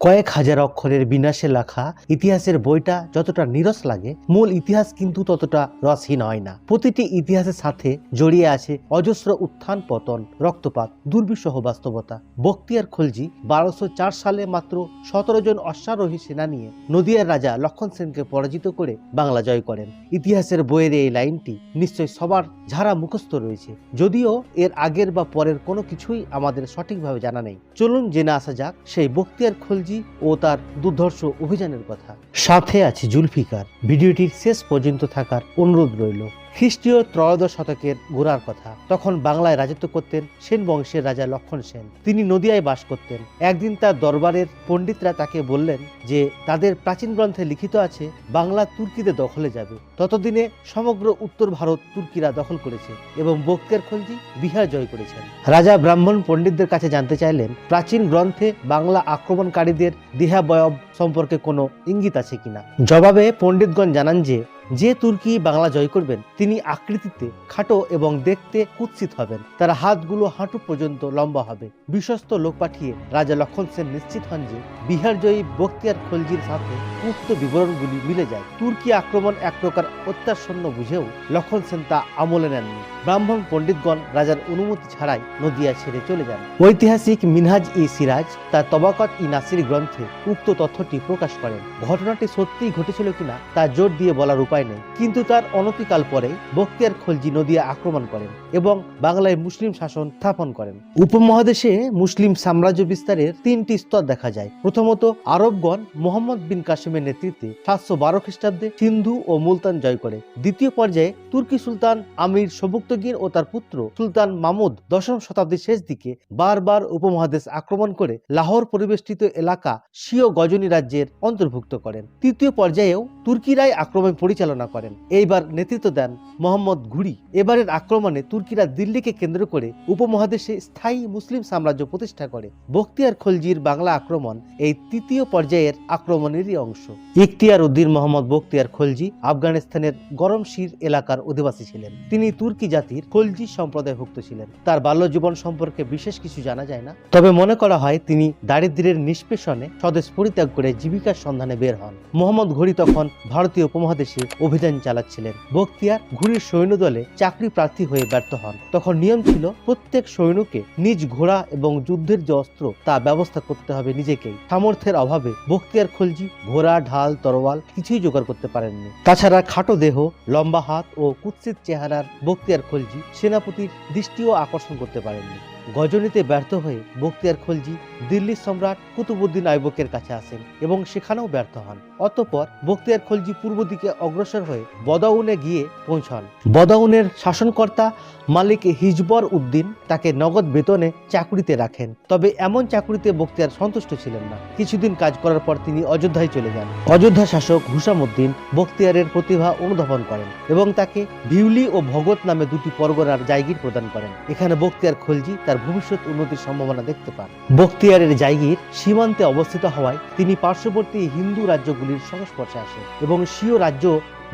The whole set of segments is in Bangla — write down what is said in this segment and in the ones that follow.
কয়েক হাজার অক্ষরের বিনাশে লেখা ইতিহাসের বইটা যতটা নিরস লাগে, মূল ইতিহাস কিন্তু ততটা রসহীন হয় না। প্রতিটি ইতিহাসের সাথে জড়িয়ে আছে অজস্র উত্থান পতন, রক্তপাত, দুর্বিষহ বাস্তবতা। বক্তিয়ার খলজি বারোশো সালে মাত্র সতেরো জন অশ্বারোহী সেনা নিয়ে নদিয়ার রাজা লক্ষণ সেনকে পরাজিত করে বাংলা জয় করেন। ইতিহাসের বইয়ের এই লাইনটি নিশ্চয় সবার ঝাড়া মুখস্থ রয়েছে। যদিও এর আগের বা পরের কোনো কিছুই আমাদের সঠিকভাবে জানা নেই। চলুন জেনে আসা যাক সেই বক্তিয়ার খলজি ও তার দুর্ধর্ষ অভিযানের কথা। সাথে আছে জুলফিকার। ভিডিওটির শেষ পর্যন্ত থাকার অনুরোধ রইল। খ্রিস্টীয় ত্রয়োদশ শতকের গোড়ার কথা। তখন বাংলায় রাজত্ব করতেন সেন বংশের রাজা লক্ষণ সেন। তিনি নদিয়ায় বাস করতেন। একদিন তার দরবারের পণ্ডিতরা তাকে বললেন যে, তাদের প্রাচীন গ্রন্থে লিখিত আছে, বাংলা তুর্কিদের দখলে যাবে। ততদিনে সমগ্র উত্তর ভারত তুর্কিরা দখল করেছে এবং বক্তের খলজি বিহার জয় করেছেন। রাজা ব্রাহ্মণ পণ্ডিতদের কাছে জানতে চাইলেন, প্রাচীন গ্রন্থে বাংলা আক্রমণকারীদের দেহাবয়ব সম্পর্কে কোনো ইঙ্গিত আছে কিনা? জবাবে পণ্ডিতগণ জানান যে যে তুর্কি বাংলা জয় করবেন, তিনি আকৃতিতে, খাটো এবং দেখতে কুৎসিত হবেন। তার হাতগুলো হাঁটু পর্যন্ত লম্বা হবে। বিশ্বস্ত লোক পাঠিয়ে রাজা লক্ষণ সেন নিশ্চিত হন যে বিহার জয়ী বক্তিয়ার খলজির সাথে উক্ত বিবরণগুলি মিলে যায়। তুর্কি আক্রমণ এক প্রকার অত্যাসন্ন বুঝেও লক্ষণ সেন তা আমলে নেননি। ব্রাহ্মণ পণ্ডিতগণ রাজার অনুমতি ছাড়াই নদিয়া ছেড়ে চলে যান। ঐতিহাসিক মিনহাজ ই সিরাজ তার তবাকত ই নাসির গ্রন্থে উক্ত তথ্যটি প্রকাশ করেন। ঘটনাটি সত্যিই ঘটেছিল কিনা তা জোর দিয়ে বলার উপায় নেই। কিন্তু তার অনতিকাল পরে বক্তিয়ার খলজি নদিয়া আক্রমণ করেন। এবং বাংলায় মুসলিম শাসন স্থাপন করেন। উপমহাদেশে মুসলিম সাম্রাজ্য বিস্তারের তিনটি স্তর দেখা যায়। প্রথমত, আরবগণ মোহাম্মদ বিন কাসিমের নেতৃত্বে সাতশো বারো খ্রিস্টাব্দে সিন্ধু ও মুলতান জয় করে। দ্বিতীয় পর্যায়ে, তুর্কি সুলতান আমির সবুক্তগির ও তার পুত্র সুলতান মামুদ দশম শতাব্দীর শেষ দিকে বারবার উপমহাদেশ আক্রমণ করে লাহোর পরিবেষ্টিত এলাকা স্বীয় গজনী রাজ্যের অন্তর্ভুক্ত করেন। তৃতীয় পর্যায়েও তুর্কিরাই আক্রমণ পরিচালনা করেন। এইবার নেতৃত্ব দেন মোহাম্মদ ঘুরি। এবারের আক্রমণে তুর্কিরা দিল্লিকে কেন্দ্র করে উপমহাদেশে স্থায়ী মুসলিম সাম্রাজ্য প্রতিষ্ঠা করে। বখতিয়ার খলজির বাংলা আক্রমণ এই তৃতীয় পর্যায়ের আক্রমণেরই অংশ। ইখতিয়ার উদ্দিন মোহাম্মদ বখতিয়ার খলজি আফগানিস্তানের গরম শির এলাকার অধিবাসী ছিলেন। তিনি তুর্কি জাতির খলজি সম্প্রদায়ভুক্ত ছিলেন। তার বাল্য জীবন সম্পর্কে বিশেষ কিছু জানা যায় না। তবে মনে করা হয়, তিনি দারিদ্র্যের নিষ্পেষণে স্বদেশ পরিত্যাগ করে জীবিকার সন্ধানে বের হন। মোহাম্মদ ঘড়ি তখন ভারতীয় উপমহাদেশে অভিযান চালাচ্ছিলেন। বখতিয়ার ঘুরির সৈন্যদলে চাকরি প্রার্থী হয়ে ব্যর্থ হন। তখন নিয়ম ছিল, প্রত্যেক সৈন্যকে নিজ ঘোড়া এবং যুদ্ধের যে অস্ত্র, তা ব্যবস্থা করতে হবে নিজেকেই। সামর্থ্যের অভাবে বক্তিয়ার খলজি, ঘোড়া, ঢাল, তরোয়াল কিছুই জোগাড় করতে পারেননি। তাছাড়া খাটো দেহ, লম্বা হাত ও কুৎসিত চেহারার বক্তিয়ার খলজি সেনাপতির দৃষ্টিও আকর্ষণ করতে পারেননি। গজনীতে ব্যর্থ হয়ে বখতিয়ার খলজি দিল্লির সম্রাট কুতুবুদ্দিন আইবকের কাছে আসেন এবং সেখানেও ব্যর্থ হন। অতঃপর বখতিয়ার খলজি পূর্ব দিকে অগ্রসর হয়ে বদাউনে গিয়ে পৌঁছান। বদাউনের শাসনকর্তা মালিক হিজবর উদ্দিন তাকে নগদ বেতনে চাকুরিতে রাখেন। তবে এমন চাকুরিতে বখতিয়ার সন্তুষ্ট ছিলেন না। কিছুদিন কাজ করার পর তিনি অযোধ্যায় চলে যান। অযোধ্যা শাসক হুসামুদ্দিন বখতিয়ারের প্রতিভা অনুধাবন করেন এবং তাকে ভিউলি ও ভগত নামে দুটি পরগনার জায়গির প্রদান করেন। এখানে বখতিয়ার খলজি তার ভবিষ্যৎ উন্নতির সম্ভাবনা দেখতে পান। বক্তিয়ারের জায়গির সীমান্তে অবস্থিত হওয়ায় তিনি পার্শ্ববর্তী হিন্দু রাজ্যগুলির সংস্পর্শে আসেন এবং স্বীয় রাজ্য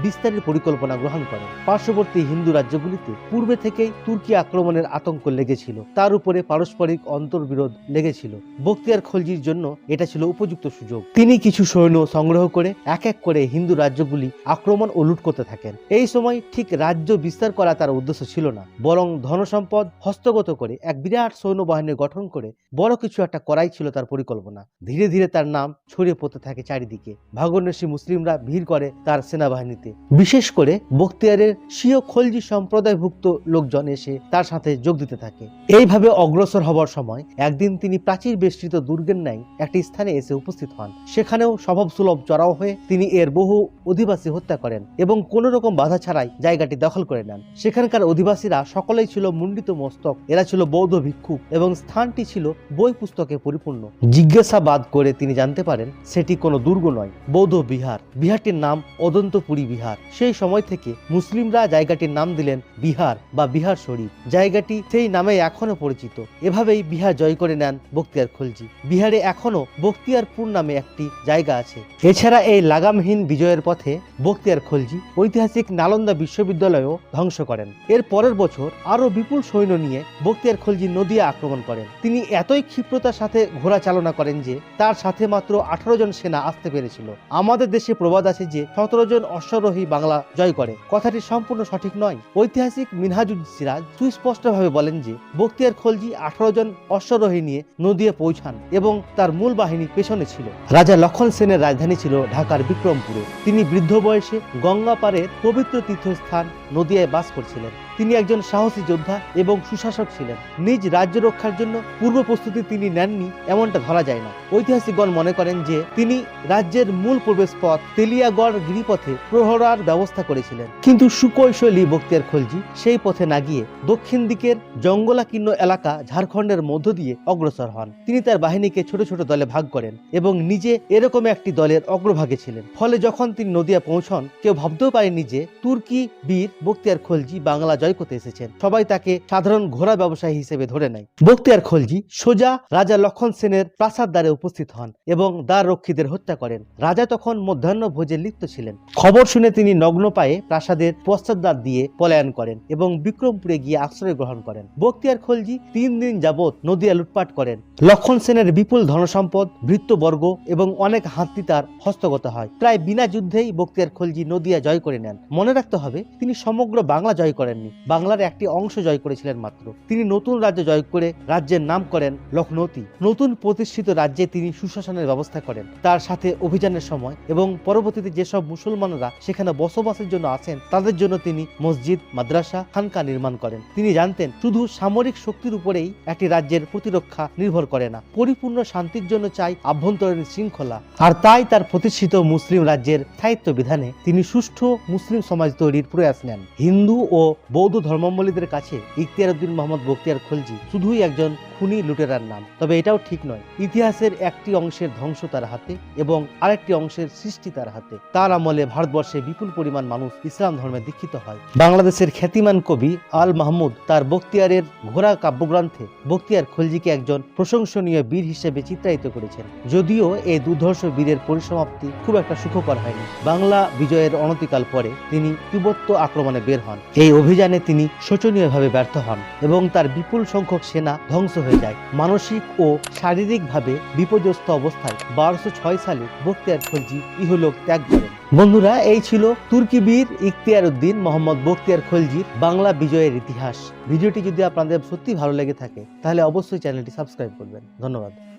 বিস্তারের পরিকল্পনা গ্রহণ করেন। পার্শ্ববর্তী হিন্দু রাজ্যগুলিতে পূর্বে থেকেই তুর্কি আক্রমণের আতঙ্ক লেগেছিল। তার উপরে পারস্পরিক অন্তর্বিরোধ লেগেছিল। বখতিয়ার খলজির জন্য এটা ছিল উপযুক্ত সুযোগ। তিনি কিছু সৈন্য সংগ্রহ করে, এক এক করে হিন্দু রাজ্যগুলি আক্রমণ ও লুট করতে থাকেন। এই সময় ঠিক রাজ্য বিস্তার করা তার উদ্দেশ্য ছিল না, বরং ধনসম্পদ হস্তগত করে এক বিরাট সৈন্যবাহিনী গঠন করে বড় কিছু একটা করাই ছিল তার পরিকল্পনা। ধীরে ধীরে তার নাম ছড়িয়ে পড়তে থাকে চারিদিকে। ভাগন্বেষী মুসলিমরা ভিড় করে তার সেনাবাহিনীতে। বিশেষ করে বখতিয়ারের স্বীয় খলজি সম্প্রদায়ভুক্ত লোকজন এসে তার সাথে যোগ দিতে থাকে। এইভাবে অগ্রসর হবার সময় একদিন তিনি প্রাচীর বেষ্টিত দুর্গের ন্যায় একটি স্থানে এসে উপস্থিত হন। সেখানেও স্বভাব সুলভ চড়াও হয়ে তিনি এর বহু অধিবাসী হত্যা করেন এবং কোনো রকম বাধা ছাড়াই জায়গাটি দখল করে নেন। সেখানকার অধিবাসীরা সকলেই ছিল মুন্ডিত মস্তক, এরা ছিল বৌদ্ধ ভিক্ষুক এবং স্থানটি ছিল বই পুস্তকে পরিপূর্ণ। জিজ্ঞাসাবাদ করে তিনি জানতে পারেন, সেটি কোনো দুর্গ নয়, বৌদ্ধ বিহার। বিহারটির নাম অদন্তপুরী বিহার। সেই সময় থেকে মুসলিমরা জায়গাটির নাম দিলেন বিহার বা বিহার শরীফ। জায়গাটি সেই নামে এখনও পরিচিত। এভাবেই বিহার জয় করে নেন বখতিয়ার খলজি। বিহারে এখনও বখতিয়ারপুর নামে একটি জায়গা আছে। এছাড়া এই লাগামহীন বিজয়ের পথে বখতিয়ার খলজি ঐতিহাসিক নালন্দা বিশ্ববিদ্যালয়ও ধ্বংস করেন। এর পরের বছর আরও বিপুল সৈন্য নিয়ে বক্তিয়ার খলজি নদিয়া আক্রমণ করেন। তিনি এতই ক্ষিপ্রতার সাথে ঘোড়া চালনা করেন যে তার সাথে মাত্র আঠারো জন সেনা আসতে পেরেছিল। আমাদের দেশে প্রবাদ আছে যে সতেরো জন অশ্বারোহী বাংলা জয় করে। কথাটি সম্পূর্ণ সঠিক নয়। ঐতিহাসিক মিনহাজুল সিরাজ সুস্পষ্টভাবে বলেন যে, বক্তিয়ার খলজি আঠারো জন অশ্বরোহী নিয়ে নদীয়ে পৌঁছান এবং তার মূল বাহিনী পেছনে ছিল। রাজা লক্ষণ সেনের রাজধানী ছিল ঢাকার বিক্রমপুরে। তিনি বৃদ্ধ বয়সে গঙ্গা পারের পবিত্র তীর্থস্থান নদিয়ায় বাস করছিলেন। তিনি একজন সাহসী যোদ্ধা এবং সুশাসক ছিলেন। নিজ রাজ্য রক্ষার জন্য পূর্ব প্রস্তুতি তিনি নেননি, এমনটা ধরা যায় না। ঐতিহাসিকগণ মনে করেন যে, তিনি রাজ্যের মূল প্রবেশ পথ তেলিয়াগড় গিরিপথে প্রহরার ব্যবস্থা করেছিলেন। কিন্তু সুকৌশলী বক্তিয়ার খলজি সেই পথে না গিয়ে দক্ষিণ দিকের জঙ্গলাকীর্ণ এলাকা ঝাড়খণ্ডের মধ্য দিয়ে অগ্রসর হন। তিনি তার বাহিনীকে ছোট ছোট দলে ভাগ করেন এবং নিজে এরকম একটি দলের অগ্রভাগে ছিলেন। ফলে যখন তিনি নদিয়া পৌঁছন, কেউ ভাবতেও পারেনি যে, তুর্কি বীর বক্তিয়ার খলজি বাংলা জয় করতে এসেছেন। সবাই তাকে সাধারণ ঘোড়া ব্যবসায়ী হিসেবে ধরে নেয়। বক্তিয়ার খলজি সোজা রাজা লক্ষণ সেনের প্রাসাদ দ্বারে উপস্থিত হন এবং দ্বার রক্ষীদের হত্যা করেন। রাজা তখন মধ্যাহ্ন ভোজে লিপ্ত ছিলেন। খবর শুনে তিনি নগ্ন পায়ে প্রাসাদের পশ্চাৎদ্বার দিয়ে পলায়ন করেন এবং বিক্রমপুরে গিয়ে আশ্রয় গ্রহণ করেন। বক্তিয়ার খলজি তিন দিন যাবৎ নদিয়া লুটপাট করেন। লক্ষণ সেনের বিপুল ধনসম্পদ ভৃত্যবর্গ এবং অনেক হাতি তার হস্তগত হয়। প্রায় বিনা যুদ্ধেই বক্তিয়ার খলজি নদিয়া জয় করে নেন। মনে রাখতে হবে, তিনি সমগ্র বাংলা জয় করেননি। বাংলার একটি অংশ জয় করেছিলেন মাত্র। তিনি নতুন রাজ্য জয় করে রাজ্যের নাম করেন লখনৌতি। নতুন প্রতিষ্ঠিত রাজ্যে তিনি সুশাসনের ব্যবস্থা করেন। তার সাথে অভিযানের সময় এবং পরবর্তীতে যেসব মুসলমানরা সেখানে বসবাসের জন্য আসেন তাদের জন্য তিনি মসজিদ, মাদ্রাসা, খানকা নির্মাণ করেন। তিনি জানতেন, শুধু সামরিক শক্তির উপরেই একটি রাজ্যের প্রতিরক্ষা নির্ভর করে না। পরিপূর্ণ শান্তির জন্য চাই আভ্যন্তরীণ শৃঙ্খলা। আর তাই তার প্রতিষ্ঠিত মুসলিম রাজ্যের স্থায়িত্ব বিধানে তিনি সুষ্ঠু মুসলিম সমাজ তৈরির প্রয়াস নেন। হিন্দু ও বৌদ্ধ ধর্মাবলীদের কাছে ইখতিয়ার উদ্দিন মোহাম্মদ বক্তিয়ার খলজি শুধুই একজন খুনি লুটেরার নাম। তবে এটাও ঠিক নয়, ইতিহাসের একটি অংশের ধ্বংস তার হাতে এবং আরেকটি অংশের সৃষ্টি তার হাতে। তার আমলে ভারতবর্ষে বিপুল পরিমাণ মানুষ ইসলাম ধর্মে দীক্ষিত হয়। বাংলাদেশের খ্যাতিমান কবি আল মাহমুদ তার বক্তিয়ারের ঘোড়া কাব্যগ্রন্থে বক্তিয়ার খলজিকে একজন প্রশংসনীয় বীর হিসেবে চিত্রায়িত করেছেন। যদিও এই দুর্ধর্ষ বীরের পরিসমাপ্তি খুব একটা সুখকর হয়নি। বাংলা বিজয়ের অনতিকাল পরে তিনি তিব্বত আক্রমণে বের হন। এই অভিযানে তিনি শোচনীয়ভাবে ব্যর্থ হন এবং তার বিপুল সংখ্যক সেনা ধ্বংস হয়ে যায়। মানসিক ও শারীরিকভাবে বিপর্যস্ত অবস্থায় বারোশো ছয় সালে বক্তিয়ার খলজি ইহলোক ত্যাগ করেন। বন্ধুরা, এই ছিল তুর্কি বীর ইখতিয়ার উদ্দিন মোহাম্মদ বক্তিয়ার খলজির বাংলা বিজয়ের ইতিহাস। ভিডিওটি যদি আপনাদের সত্যি ভালো লেগে থাকে, তাহলে অবশ্যই চ্যানেলটি সাবস্ক্রাইব করবেন। ধন্যবাদ।